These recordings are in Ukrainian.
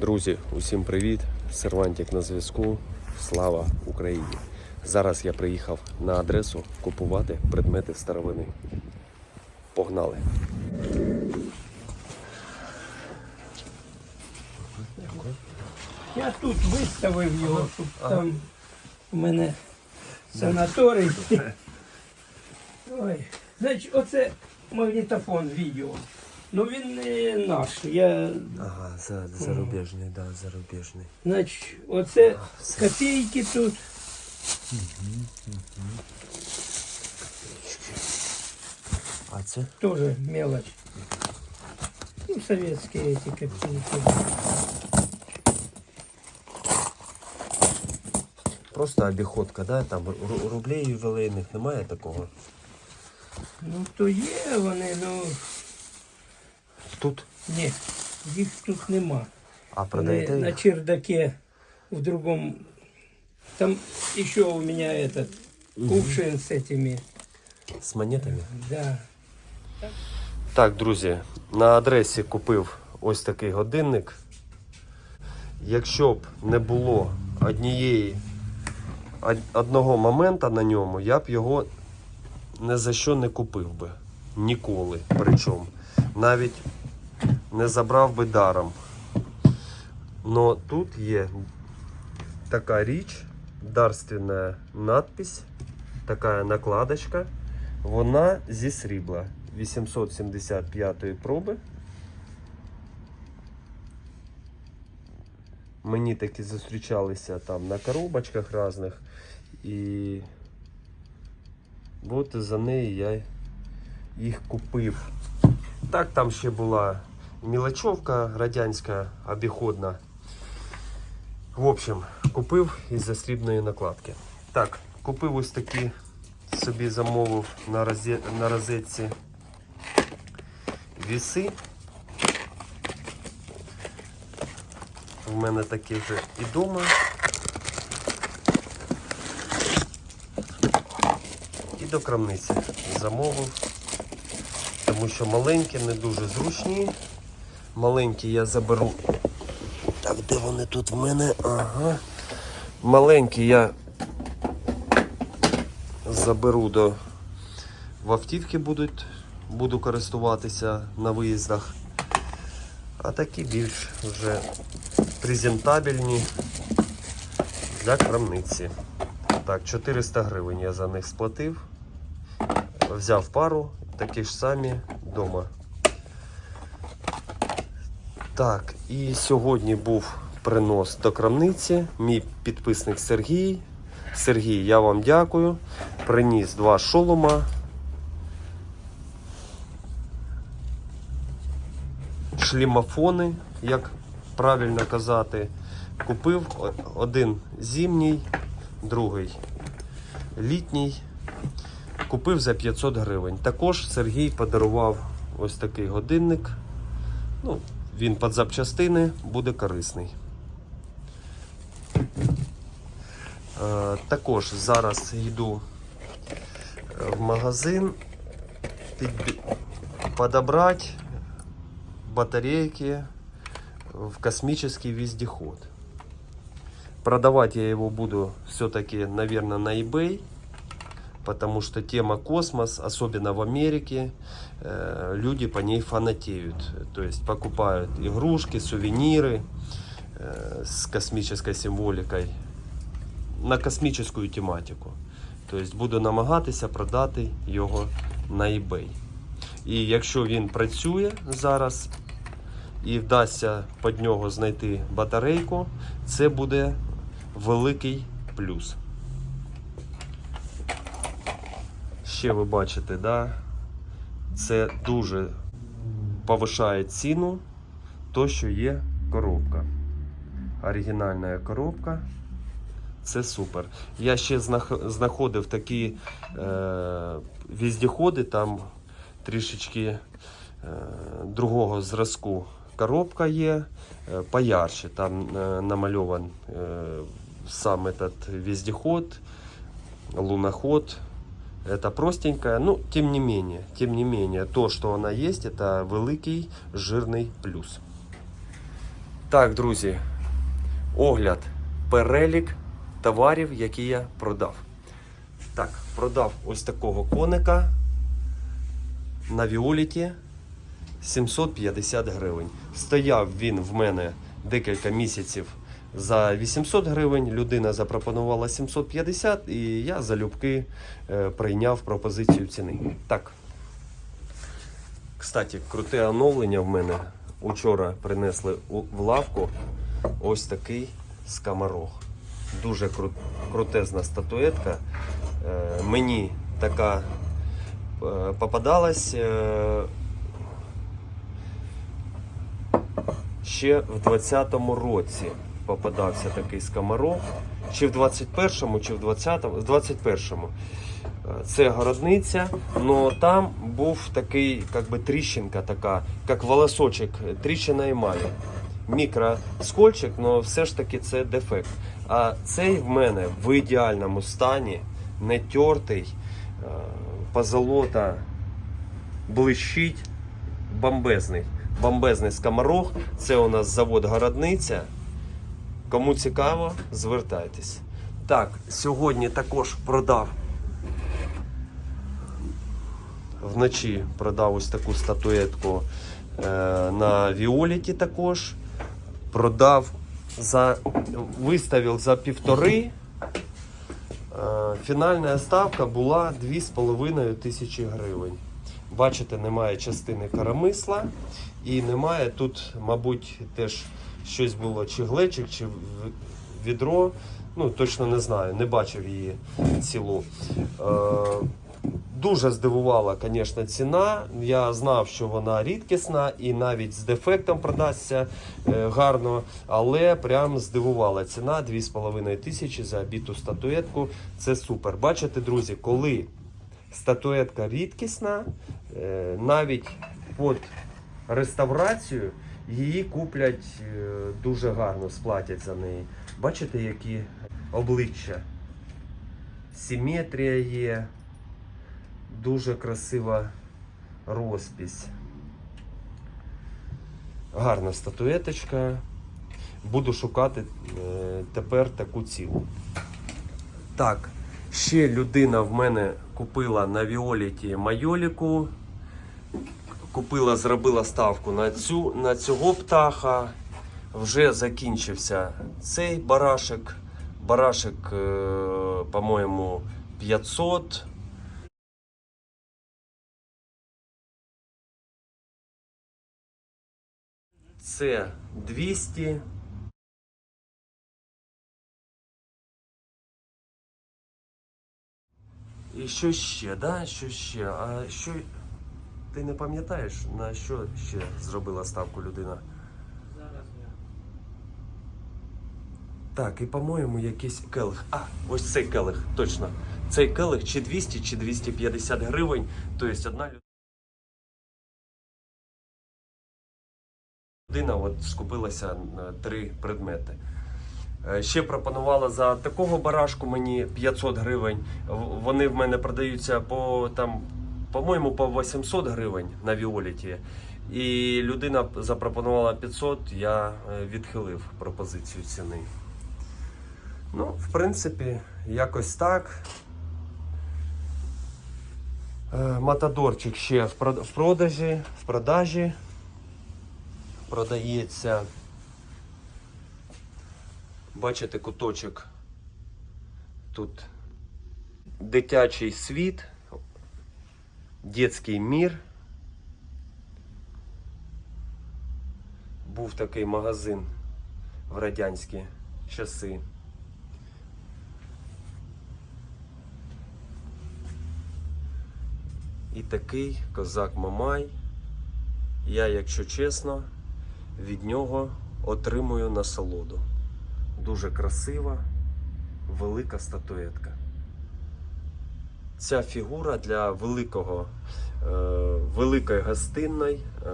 Друзі, усім привіт! Сервантик на зв'язку. Слава Україні! Зараз я приїхав на адресу купувати предмети старовини. Погнали! Я тут виставив його, щоб там у мене санаторій. Ой. Значить, оце магнітофон відео. Ну він не наш. Я, Ага, за, зарубіжний, да, зарубіжний. значить, оце копійки тут. А це? Тоже мелочь. Ну, советские эти копейки. Просто обіходка, да? Там ру- рублей ювілейних немає такого. Ну, то є вони, ну Тут? ні, їх тут нема. А Вони продаєте на чердаке в другом. Там еще у меня этот кувшин с этими. з монетами? Да. Так, друзі, на адресі купив ось такий годинник. Якщо б не було однієї од- одного моменту на ньому, я б його ні за що не купив би. Ніколи. Причому. Навіть не забрав би даром. Но тут є така річ, дарственна надпись, така накладочка. Вона зі срібла 875 проби. Мені такі зустрічалися там на коробочках різних. І от за неї я їх купив. Так, там ще була мілочовка радянська обіходна. В общем, купив із-за срібної накладки. Так, купив ось такі собі замовив на, розе... на розетці віси. У мене такі вже і вдома. І до крамниці замовив, тому що маленькі, не дуже зручні. Маленькі я заберу. Так, де вони тут в мене? Ага. Маленькі я заберу до в автівки будуть, буду користуватися на виїздах. А такі більш вже презентабельні для крамниці. Так, 400 гривень я за них сплатив. Взяв пару, такі ж самі вдома. Так, і сьогодні був принос до крамниці. Мій підписник Сергій. Сергій, я вам дякую. Приніс два шолома. Шлімофони, як правильно казати. Купив один зимній, другий літній. Купив за 500 гривень. Також Сергій подарував ось такий годинник. Ну, він під запчастини буде корисний. Е, Також зараз йду е, в магазин підбі- подобрати батарейки в космический вездеход. Продавать я его буду все-таки, наверное, на eBay, потому что тема космос, особенно в Америке, э, люди по ней фанатеют. То есть покупают игрушки, сувениры э, с космической символикой на космічну тематику. Тобто буду намагатися продати його на eBay. І якщо він працює зараз і вдасться під нього знайти батарейку, це буде великий плюс. Ще ви бачите, да? це дуже повишає ціну, то, що є коробка. Оригінальна коробка. Це супер. Я ще знаходив такі е, віздіходи, там трішечки е, другого зразку коробка є, е, поярче. Там е, намальован е, сам этот вездеход, луноход. Это простенькая, ну, тем не менее, тем не менее, то, что она есть, это великий жирный плюс. Так, друзі, огляд, перелік товарів, які я продав. Так, продав ось такого коника на Віоліті 750 гривень. Стояв він в мене декілька місяців за 800 гривень. Людина запропонувала 750 і я залюбки е, прийняв пропозицію ціни. Так. Кстати, круте оновлення в мене. Учора принесли в лавку ось такий скаморох. Дуже кру- крутезна статуетка. Е, мені така е, попадалась е, ще в 20-му році. Попадався такий скаморох. Чи в 21-му, чи в 20-му, в 21-му. Е, Це городниця, але там був такий, як би тріщинка така, як волосочок, тріщина емалі. Мікроскольчик, але все ж таки це дефект. А цей в мене в ідеальному стані, не тертий, е, позолота блищить, бомбезний. Бомбезний скоморох. Це у нас завод Городниця. Кому цікаво, звертайтесь. Так, сьогодні також продав вночі продав ось таку статуетку е, на Віоліті також. Продав за виставив за півтори. Е, Фінальна ставка була 2,5 тисячі гривень. Бачите, немає частини карамисла і немає тут, мабуть, теж щось було чи глечик, чи відро. Ну, точно не знаю, не бачив її цілу. Е, Дуже здивувала, звісно, ціна. Я знав, що вона рідкісна і навіть з дефектом продасться е, гарно, але прям здивувала ціна 2,5 тисячі за біту статуетку. Це супер. Бачите, друзі, коли статуетка рідкісна, е, навіть під реставрацію її куплять е, дуже гарно, сплатять за неї. Бачите, які обличчя? Симетрія є. Дуже красива розпись. Гарна статуеточка. Буду шукати е, тепер таку ціну. Так, ще людина в мене купила на Віоліті майоліку. Купила, зробила ставку на, цю, на цього птаха. Вже закінчився цей барашек. Барашек, е, по-моєму, 500. Це 200. І що ще, да? Що ще? А що. Ти не пам'ятаєш, на що ще зробила ставку людина? Так, і по-моєму якийсь келих. А, ось цей келих, точно. Цей келих чи 200, чи 250 гривень. Тобто одна лю- людина от скупилася три предмети. Е, Ще пропонувала за такого барашку мені 500 гривень. Вони в мене продаються по там, по-моєму, по 800 гривень на Віоліті. І людина запропонувала 500, я е, відхилив пропозицію ціни. Ну, в принципі, якось так. Е, Матадорчик ще в продажі, в продажі продається. Бачите куточок. Тут дитячий світ, дитячий мір. Був такий магазин в радянські часи. І такий козак Мамай. Я, якщо чесно, від нього отримую насолоду. Дуже красива, велика статуетка. Ця фігура для великого, е, великої гостинної, е,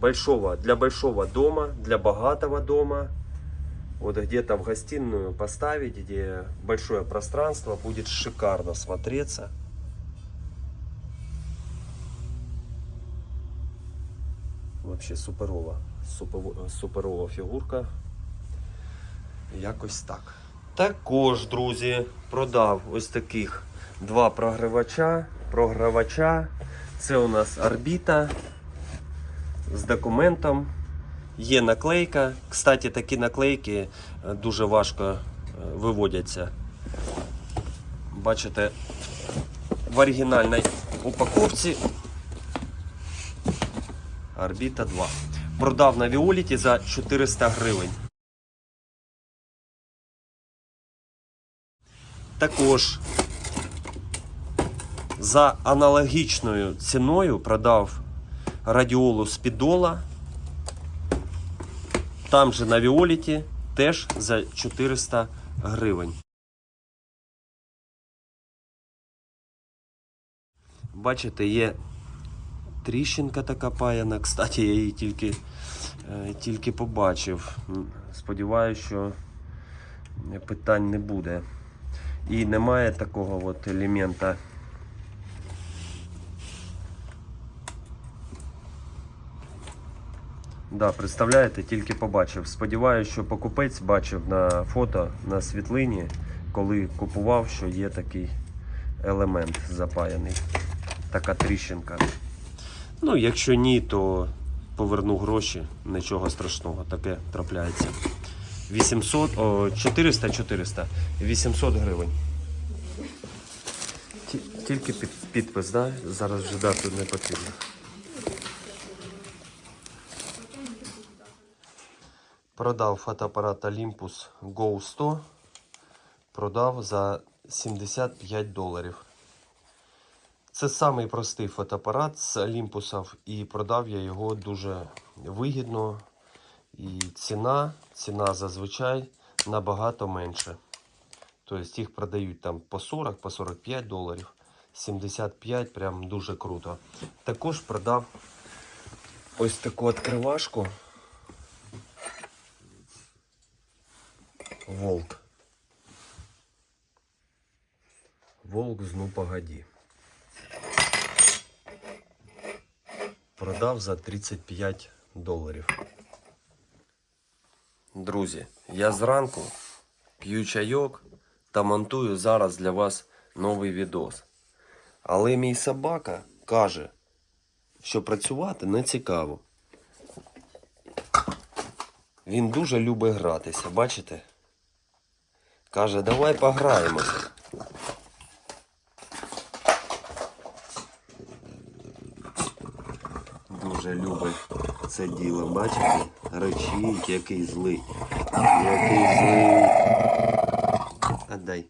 большого, для большого дома, для богатого дома. Вот где-то в гостиную поставить, где большое пространство, будет шикарно смотреться. Взагалі суперова. Суперова, фігурка. Якось так. Також, друзі, продав ось таких два програвача. Програвача. Це у нас орбіта з документом. Є наклейка. Кстати, такі наклейки е, дуже важко е, виводяться. Бачите, в оригінальній упаковці Орбіта 2. Продав на Віоліті за 400 гривень. Також за аналогічною ціною продав радіолу Спідола. Там же на Віоліті теж за 400 гривень. Бачите, є тріщинка така паяна. Кстати, я її тільки, е, тільки побачив. Сподіваюся, що питань не буде. І немає такого от елемента. Да, представляєте, тільки побачив. Сподіваюся, що покупець бачив на фото на світлині, коли купував, що є такий елемент запаяний. Така тріщинка. Ну, якщо ні, то поверну гроші, нічого страшного, таке трапляється. 800, о, 400, 400, 800 гривень. Тільки під, підпис, да? Зараз вже дати не потрібно. Продав фотоапарат Olympus Go 100. Продав за 75 доларів. Це самий простий фотоапарат з Олімпусів і продав я його дуже вигідно. І ціна, ціна зазвичай набагато менше. Тобто їх продають там по 40, по 45 доларів. 75 прям дуже круто. Також продав ось таку відкривашку. Волк. Волк з ну погоді. Продав за 35 доларів. Друзі, я зранку п'ю чайок та монтую зараз для вас новий відос. Але мій собака каже, що працювати не цікаво. Він дуже любить гратися, бачите? Каже, давай пограємося. Дуже любить це діло, бачите? Речить, який злий. Який злий. Отдай.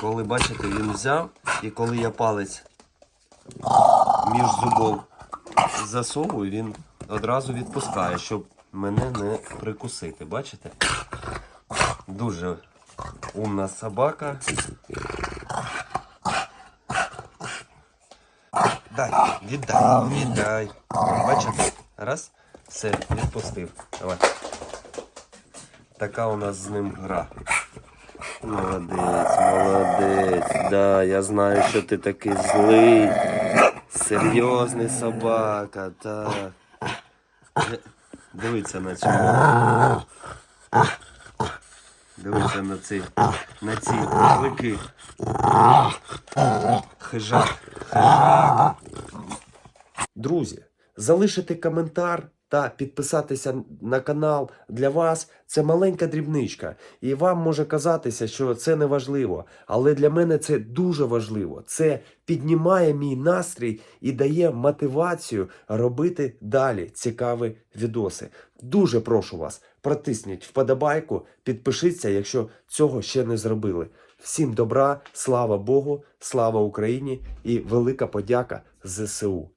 Коли бачите, він взяв, і коли я палець між зубов засовую, він одразу відпускає, щоб мене не прикусити. Бачите? Дуже умна собака. Дай, віддай, віддай. Бачите? Раз, все, відпустив. Давай. Така у нас з ним гра. Молодець, молодець. Да, я знаю, що ти такий злий. Серйозний собака, так. Дивіться на цю морду. Дивіться на ці, на ці клики. Хижак. Хижак. Друзі, залишити коментар та підписатися на канал для вас це маленька дрібничка. І вам може казатися, що це не важливо. Але для мене це дуже важливо. Це піднімає мій настрій і дає мотивацію робити далі цікаві відоси. Дуже прошу вас, протисніть вподобайку, підпишіться, якщо цього ще не зробили. Всім добра, слава Богу, слава Україні і велика подяка ЗСУ.